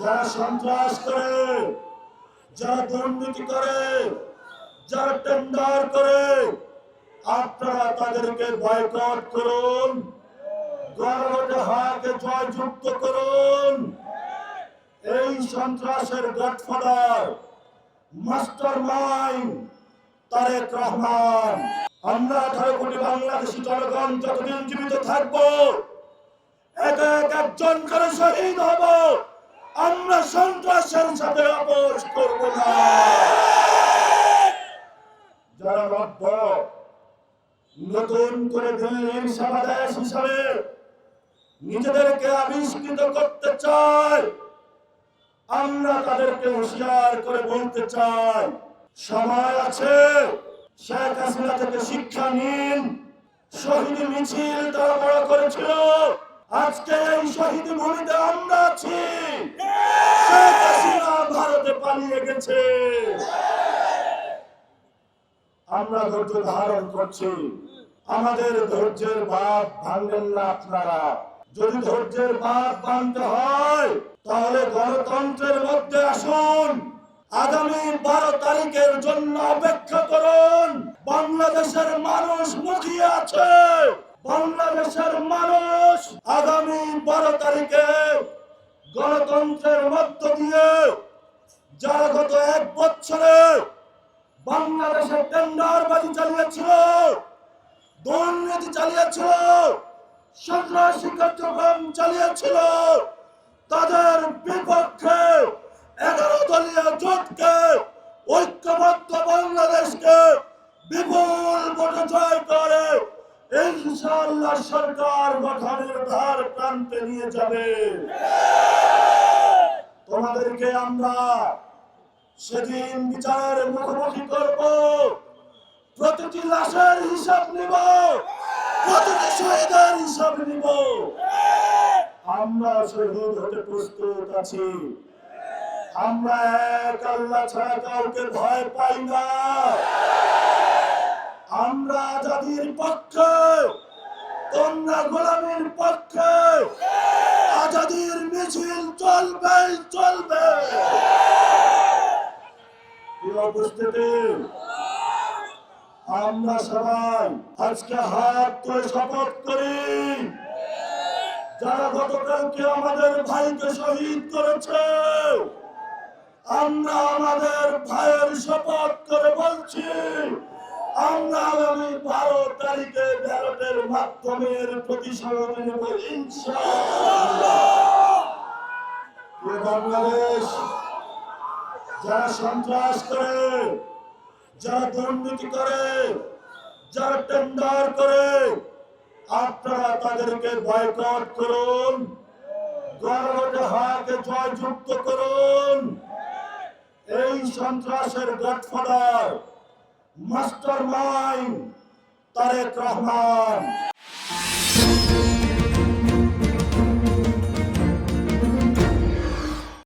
যারা সন্ত্রাস করে, যারা দুর্নীতি করে, যারা টেন্ডার করে, আপনারা তাদেরকে বয়কট করুন। হাকে জয়যুক্ত করুন। এই সন্ত্রাসের godfather master mind Tarique Rahman. আমরা আঠারো কোটি বাংলাদেশি জনগণ যতদিন জীবিত থাকব এক একজন করে শহীদ হব। আমরা সন্ত্রাসের সাথে আপোষ করব না। যারা নতুন করে হিসাবে নিজেদেরকে আবিষ্কৃত করতে চায়, আমরা তাদেরকে হুঁশিয়ার করে বলতে চাই, সময় আছে, শেখ হাসিনা থেকে শিক্ষা নিন। শহীদ মিছিল তারা বড় করেছিল। আজকে এই শহীদ ভূমিতে আমরা আছি শেখ হাসিনা গেছে। আমরা ধৈর্য ধারণ করছি। আমাদের ধৈর্যের বাপ ভাঙবেন না আপনারা। যদি ধৈর্যের বাপ ভাঙতে হয়, তাহলে গণতন্ত্রের মধ্যে আসুন। আগামী বারো তারিখের জন্য অপেক্ষা করুন। বাংলাদেশের মানুষ মুখিয়ে আছে। বাংলাদেশের মানুষ আগামী বারো তারিখে গণতন্ত্রের মধ্য দিয়ে যারা গত এক বছরে বাংলাদেশে টেন্ডারবাজি চালিয়েছিল, দুর্নীতি চালিয়েছিল, সন্ত্রাসী কার্যক্রম চালিয়েছিল, তাদের বিপক্ষে এগারো দলীয় জোটকে ঐক্যবদ্ধ বাংলাদেশকে বিপুল ভোটে জয় করে ইনশাআল্লাহ সরকার গঠনের ধার প্রান্তে নিয়ে যাবে। তোমাদেরকে আমরা সেদিন বিচারের মুখোমুখি করব। প্রতিটি লাশের হিসাব নিব। প্রতিটি শহীদের হিসাব নিব। আমরা শহীদ হতে প্রস্তুত আছি। আমরা এক আল্লাহ ছাড়া কাউকে ভয় পাই না। আমরা আজাদির পক্ষে তোমরা গোলামের পক্ষে, আজাদির মিছিল চলবে চলবে। উপস্থিতি। আমরা সবাই আজকে হাত তুলে শপথ করি। যারা গতকালকে আমাদের ভাইকে শহীদ করেছে, আমরা আমাদের ভাইয়ের শপথ করে বলছি, আমরা আগামী বারো তারিখে ব্যালটের মাধ্যমে প্রতিশোধ নেব বাংলাদেশ যারা সন্ত্রাস করে, যারা দুর্নীতি করে, যারা টেন্ডার করে, আপনারা তাদেরকে বয়কট করুন, গণভোটে হাকে জয়যুক্ত করুন। এই সন্ত্রাসের godfather master mind Tarique Rahman.